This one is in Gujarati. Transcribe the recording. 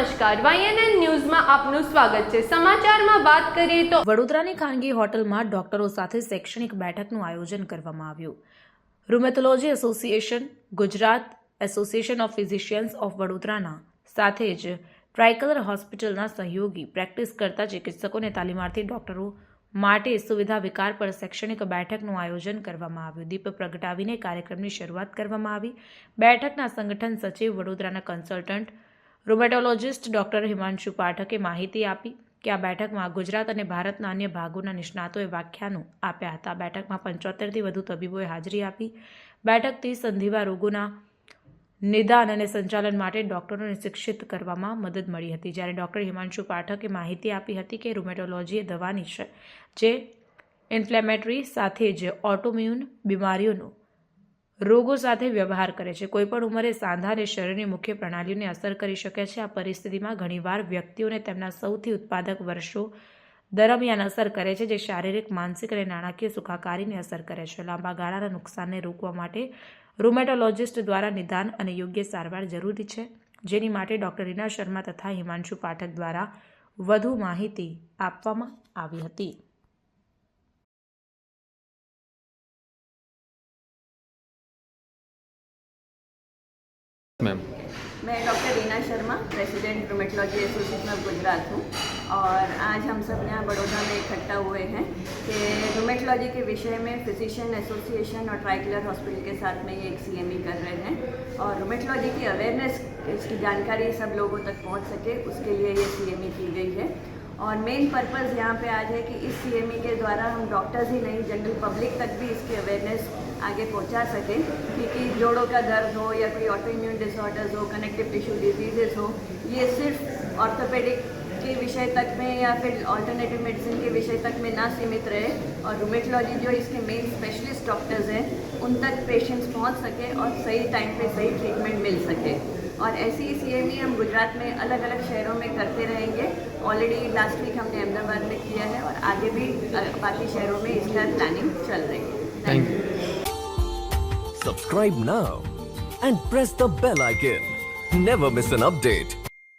નમસ્કાર. વાયએનએન ન્યૂઝમાં આપનું સ્વાગત છે. સમાચારમાં વાત કરીએ તો વડોદરાની ખાનગી હોટલમાં ડોક્ટરો સાથે શૈક્ષણિક બેઠકનું આયોજન કરવામાં આવ્યું. Rheumatology association Gujarat association of physicians of વડોદરાના સાથે જ ટ્રાયકલર હોસ્પિટલના સહયોગી પ્રેક્ટિસ કરતા ચિકિત્સકોને તાલીમાર્થી ડોક્ટરો માટે સુવિધા વિકાર પર શૈક્ષણિક બેઠકનું આયોજન કરવામાં આવ્યું. દીપ પ્રગટાવીને કાર્યક્રમની શરૂઆત કરવામાં આવી. બેઠકના સંગઠન સચિવ વડોદરાના કન્સલ્ટન્ટ રૂમેટોલોજિસ્ટ ડોક્ટર હિમાંશુ પાઠકે માહિતી આપી કે આ બેઠકમાં ગુજરાત અને ભારતના અન્ય ભાગોના નિષ્ણાતોએ વ્યાખ્યાનો આપ્યા હતા. બેઠકમાં પંચોતેરથી વધુ તબીબોએ હાજરી આપી. બેઠકથી સંધિવા રોગોના નિદાન અને સંચાલન માટે ડોક્ટરોને શિક્ષિત કરવામાં મદદ મળી હતી. જ્યારે ડોક્ટર હિમાંશુ પાઠકે માહિતી આપી હતી કે રૂમેટોલોજી એ દવાની છે, જે ઇન્ફ્લેમેટરી સાથે જ ઓટોમ્યુન બીમારીઓનો રોગો સાથે વ્યવહાર કરે છે. કોઈપણ ઉંમરે સાંધા અને શરીરની મુખ્ય પ્રણાલીઓને અસર કરી શકે છે. આ પરિસ્થિતિમાં ઘણીવાર વ્યક્તિઓને તેમના સૌથી ઉત્પાદક વર્ષો દરમિયાન અસર કરે છે, જે શારીરિક, માનસિક અને નાણાકીય સુખાકારીને અસર કરે છે. લાંબા ગાળાના નુકસાનને રોકવા માટે રૂમેટોલોજિસ્ટ દ્વારા નિદાન અને યોગ્ય સારવાર જરૂરી છે. જેની માટે ડૉક્ટર રીના શર્મા તથા હિમાંશુ પાઠક દ્વારા વધુ માહિતી આપવામાં આવી હતી. मैम। मैं doctor Reena Sharma, president rheumatology association of Gujarat हूँ और आज हम सब यहाँ बड़ौदा में इकट्ठा हुए हैं कि रोमेटोलॉजी के विषय में फिजिशियन एसोसिएशन और ट्राइकुलर हॉस्पिटल के साथ में ये एक सीएमई कर रहे हैं और रोमेटोलॉजी की अवेयरनेस इसकी जानकारी सब लोगों तक पहुँच सके, उसके लिए ये सीएमई की गई है। और मेन पर्पज़ यहाँ पे आज है कि इस सीएमई के द्वारा हम डॉक्टर्स ही नहीं जनरल पब्लिक तक भी इसकी अवेयरनेस आगे पहुँचा सकें, क्योंकि जोड़ों का दर्द हो या कोई ऑटो इम्यून डिसऑर्डर्स हो कनेक्टिव टिश्यू डिजीजेस हो, ये सिर्फ़ ऑर्थोपेडिक के विषय तक में या फिर ऑल्टरनेटिव मेडिसिन के विषय तक में ना सीमित रहे, और रूमेटोलॉजी जो इसके मेन स्पेशलिस्ट डॉक्टर्स हैं, उन तक पेशेंट्स पहुँच सके और सही टाइम पे सही ट्रीटमेंट मिल सके। और ऐसी ही सी हम गुजरात में अलग अलग शहरों में करते रहेंगे ऑलरेडी लास्ट वीक हमने अहमदाबाद में किया है और आगे भी बाकी शहरों में इसका प्लानिंग चल रही है thank you Subscribe now and press the bell icon. Never miss an update.